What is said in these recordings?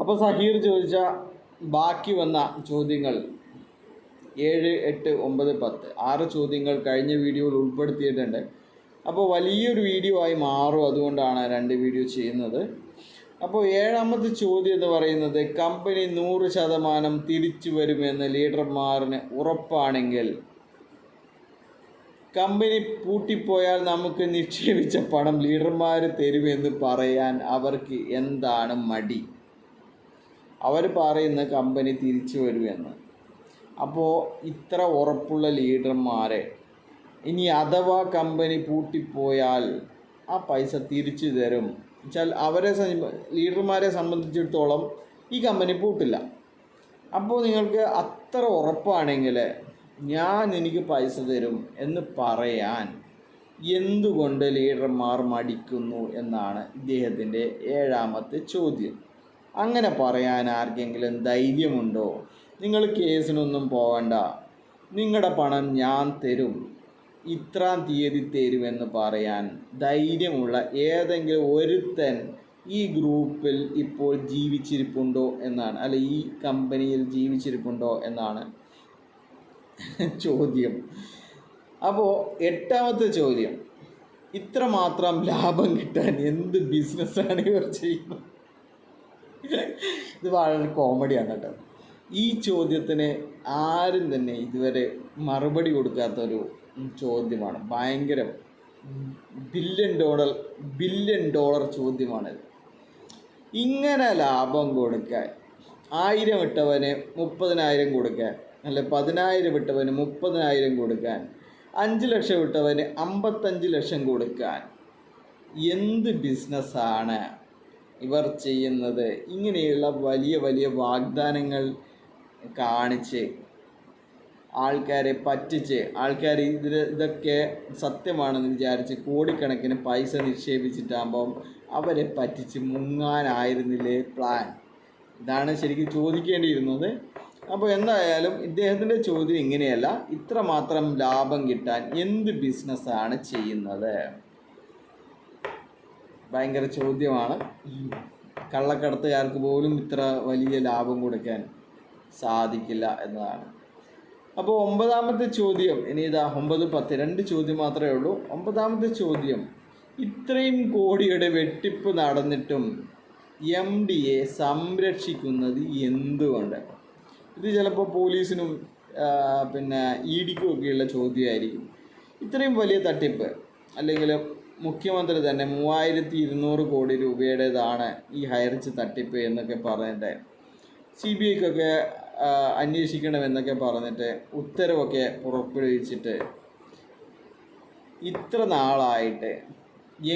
അപ്പോൾ സഹീർ ചോദിച്ച ബാക്കി വന്ന ചോദ്യങ്ങൾ. ഏഴ് എട്ട് ഒമ്പത് പത്ത്. ആറ് ചോദ്യങ്ങൾ കഴിഞ്ഞ വീഡിയോയിൽ ഉൾപ്പെടുത്തിയിട്ടുണ്ട്. അപ്പോൾ വലിയൊരു വീഡിയോ ആയി മാറും അതുകൊണ്ടാണ് രണ്ട് വീഡിയോ ചെയ്യുന്നത്. അപ്പോൾ ഏഴാമത്തെ ചോദ്യം എന്ന് പറയുന്നത് കമ്പനി നൂറ് ശതമാനം തിരിച്ചു വരുമെന്ന് ലീഡർമാറിന് ഉറപ്പാണെങ്കിൽ കമ്പനി പൂട്ടിപ്പോയാൽ നമുക്ക് നിക്ഷേപിച്ച പണം ലീഡർമാർ തരുമെന്ന് പറയാൻ അവർക്ക് എന്താണ് മടി? അവർ പറയുന്ന കമ്പനി തിരിച്ചു വരുമെന്ന്. അപ്പോൾ ഇത്ര ഉറപ്പുള്ള ലീഡർമാരെ ഇനി അഥവാ കമ്പനി പൂട്ടിപ്പോയാൽ ആ പൈസ തിരിച്ചു തരും. വെച്ചാൽ അവരെ ലീഡർമാരെ സംബന്ധിച്ചിടത്തോളം ഈ കമ്പനി പൂട്ടില്ല. അപ്പോൾ നിങ്ങൾക്ക് അത്ര ഉറപ്പാണെങ്കിൽ ഞാൻ എനിക്ക് പൈസ തരും എന്ന് പറയാൻ എന്തുകൊണ്ട് ലീഡർമാർ മടിക്കുന്നു എന്നാണ് ഇദ്ദേഹത്തിന്റെ ഏഴാമത്തെ ചോദ്യം. അങ്ങനെ പറയാൻ ആർക്കെങ്കിലും ധൈര്യമുണ്ടോ? നിങ്ങൾ കേസിനൊന്നും പോകണ്ട. നിങ്ങളുടെ പണം ഞാൻ തരും. ഇത്രാം തീയതി തരുമെന്ന് പറയാൻ ധൈര്യമുള്ള ഏതെങ്കിലും ഒരുത്തൻ ഈ ഗ്രൂപ്പിൽ ഇപ്പോൾ ജീവിച്ചിരിപ്പുണ്ടോ എന്നാണ്. അല്ല ഈ കമ്പനിയിൽ ജീവിച്ചിരിപ്പുണ്ടോ എന്നാണ് ചോദ്യം. അപ്പോൾ എട്ടാമത്തെ ചോദ്യം. ഇത്രമാത്രം ലാഭം കിട്ടാൻ എന്ത് ബിസിനസ്സാണ് ഇവർ ചെയ്യുന്നത്? ഇത് വളരെ കോമഡിയാണ് കേട്ടോ. ഈ ചോദ്യത്തിന് ആരും തന്നെ ഇതുവരെ മറുപടി കൊടുക്കാത്തൊരു ചോദ്യമാണ്. ഭയങ്കര ബില്യൺ ഡോളർ ബില്യൺ ഡോളർ ചോദ്യമാണിത് ഇങ്ങനെ ലാഭം കൊടുക്കാൻ ആയിരം ഇട്ടവന് മുപ്പതിനായിരം കൊടുക്കാൻ അല്ലെ പതിനായിരം ഇട്ടവന് മുപ്പതിനായിരം കൊടുക്കാൻ അഞ്ച് ലക്ഷം ഇട്ടവന് അമ്പത്തഞ്ച് ലക്ഷം കൊടുക്കാൻ എന്ത് ബിസിനസ്സാണ് ഇവർ ചെയ്യുന്നത്. ഇങ്ങനെയുള്ള വലിയ വലിയ വാഗ്ദാനങ്ങൾ കാണിച്ച് ആൾക്കാരെ പറ്റിച്ച് ആൾക്കാർ ഇതിൽ ഇതൊക്കെ സത്യമാണെന്ന് വിചാരിച്ച് കോടിക്കണക്കിന് പൈസ നിക്ഷേപിച്ചിട്ടാകുമ്പം അവരെ പറ്റിച്ച് മുങ്ങാനായിരുന്നില്ലേ പ്ലാൻ? ഇതാണ് ശരിക്കും ചോദിക്കേണ്ടിയിരുന്നത്. അപ്പോൾ എന്തായാലും ഇദ്ദേഹത്തിന്റെ ചോദ്യം ഇങ്ങനെയല്ല. ഇത്രമാത്രം ലാഭം കിട്ടാൻ എന്ത് ബിസിനസ്സാണ് ചെയ്യുന്നത്? ഭയങ്കര ചോദ്യമാണ്. കള്ളക്കടത്തുകാർക്ക് പോലും ഇത്ര വലിയ ലാഭം കൊടുക്കാൻ സാധിക്കില്ല എന്നതാണ്. അപ്പോൾ ഒമ്പതാമത്തെ ചോദ്യം ഇനി ഇതാ ഒമ്പത് പത്ത് രണ്ട് ചോദ്യം മാത്രമേ ഉള്ളൂ. ഒമ്പതാമത്തെ ചോദ്യം ഇത്രയും കോടിയുടെ വെട്ടിപ്പ് നടന്നിട്ടും എം എ സംരക്ഷിക്കുന്നത് എന്തുകൊണ്ട്? ഇത് ചിലപ്പോൾ പോലീസിനും പിന്നെ ഇ ഡിക്കും ഒക്കെയുള്ള ചോദ്യമായിരിക്കും. ഇത്രയും വലിയ തട്ടിപ്പ് അല്ലെങ്കിൽ മുഖ്യമന്ത്രി തന്നെ മൂവായിരത്തി ഇരുന്നൂറ് കോടി രൂപയുടേതാണ് ഈ ഹൈറിച്ച് തട്ടിപ്പ് എന്നൊക്കെ പറഞ്ഞിട്ട് സി ബി ഐക്കൊക്കെ അന്വേഷിക്കണമെന്നൊക്കെ പറഞ്ഞിട്ട് ഉത്തരവൊക്കെ പുറപ്പെടുവിച്ചിട്ട് ഇത്ര നാളായിട്ട്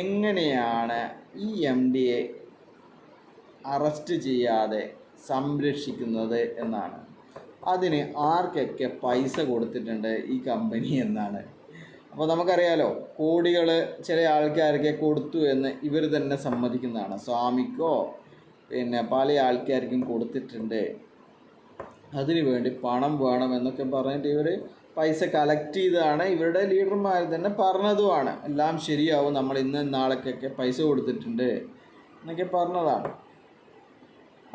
എങ്ങനെയാണ് ഈ എം ഡിയെ അറസ്റ്റ് ചെയ്യാതെ സംരക്ഷിക്കുന്നത് എന്നാണ്. അതിന് ആർക്കൊക്കെ പൈസ കൊടുത്തിട്ടുണ്ട് ഈ കമ്പനി എന്നാണ്. അപ്പോൾ നമുക്കറിയാലോ കോടികൾ ചില ആൾക്കാർക്ക് കൊടുത്തു എന്ന് ഇവർ തന്നെ സമ്മതിക്കുന്നതാണ്. സ്വാമിക്കോ പിന്നെ പല ആൾക്കാർക്കും കൊടുത്തിട്ടുണ്ട്. അതിനു വേണ്ടി പണം വേണം എന്നൊക്കെ പറഞ്ഞിട്ട് ഇവർ പൈസ കളക്ട് ചെയ്തതാണ്. ഇവരുടെ ലീഡർമാർ തന്നെ പറഞ്ഞതുമാണ്. എല്ലാം ശരിയാവും നമ്മൾ ഇന്ന് നാളേക്കൊക്കെ പൈസ കൊടുത്തിട്ടുണ്ട് എന്നൊക്കെ പറഞ്ഞതാണ്.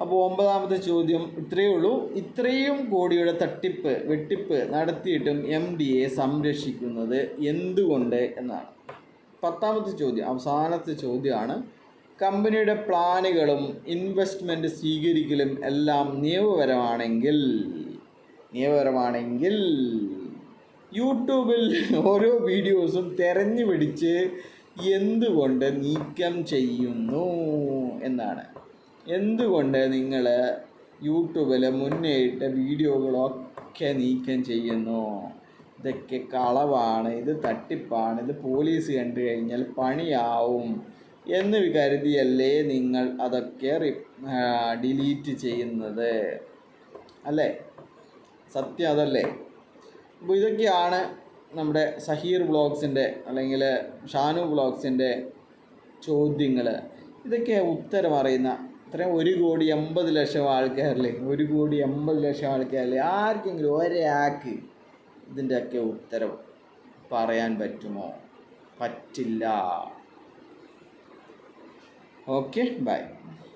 അപ്പോൾ ഒമ്പതാമത്തെ ചോദ്യം. ഇത്രയേ ഉള്ളൂ. ഇത്രയും കോടിയുടെ തട്ടിപ്പ് വെട്ടിപ്പ് നടത്തിയിട്ടും എം ഡി എ സംരക്ഷിക്കുന്നത് എന്തുകൊണ്ട് എന്നാണ്. പത്താമത്തെ ചോദ്യം അവസാനത്തെ ചോദ്യമാണ്. കമ്പനിയുടെ പ്ലാനുകളും ഇൻവെസ്റ്റ്മെന്റ് സ്വീകരിക്കലും എല്ലാം നിയമപരമാണെങ്കിൽ നിയമപരമാണെങ്കിൽ യൂട്യൂബിൽ ഓരോ വീഡിയോസും തെരഞ്ഞു പിടിച്ച് എന്തുകൊണ്ട് നീക്കം ചെയ്യുന്നു എന്നാണ്. എന്തുകൊണ്ട് നിങ്ങൾ യൂട്യൂബിൽ മുന്നേയിട്ട വീഡിയോകളൊക്കെ നീക്കം ചെയ്യുന്നു? ഇതൊക്കെ കളവാണ് ഇത് തട്ടിപ്പാണ് ഇത് പോലീസ് കണ്ടു കഴിഞ്ഞാൽ പണിയാവും എന്ന് കരുതിയല്ലേ നിങ്ങൾ അതൊക്കെ ഡിലീറ്റ് ചെയ്യുന്നത്? അല്ലേ? സത്യം അതല്ലേ? അപ്പോൾ ഇതൊക്കെയാണ് നമ്മുടെ സഹീർ വ്ളോഗ്സിന്റെ അല്ലെങ്കിൽ ഷാനു വ്ളോഗ്സിന്റെ ചോദ്യങ്ങൾ ഇതൊക്കെ ഉത്തരം അറിയുന്ന ഇത്രയും ഒരു കോടി എൺപത് ലക്ഷം ആൾക്കാരില്ലേ ഒരു കോടി എൺപത് ലക്ഷം ആൾക്കാരില്ലേ ആർക്കെങ്കിലും ഒരാൾക്ക് ഇതിന്റെയൊക്കെ ഉത്തരം പറയാൻ പറ്റുമോ? പറ്റില്ല. Okay bye.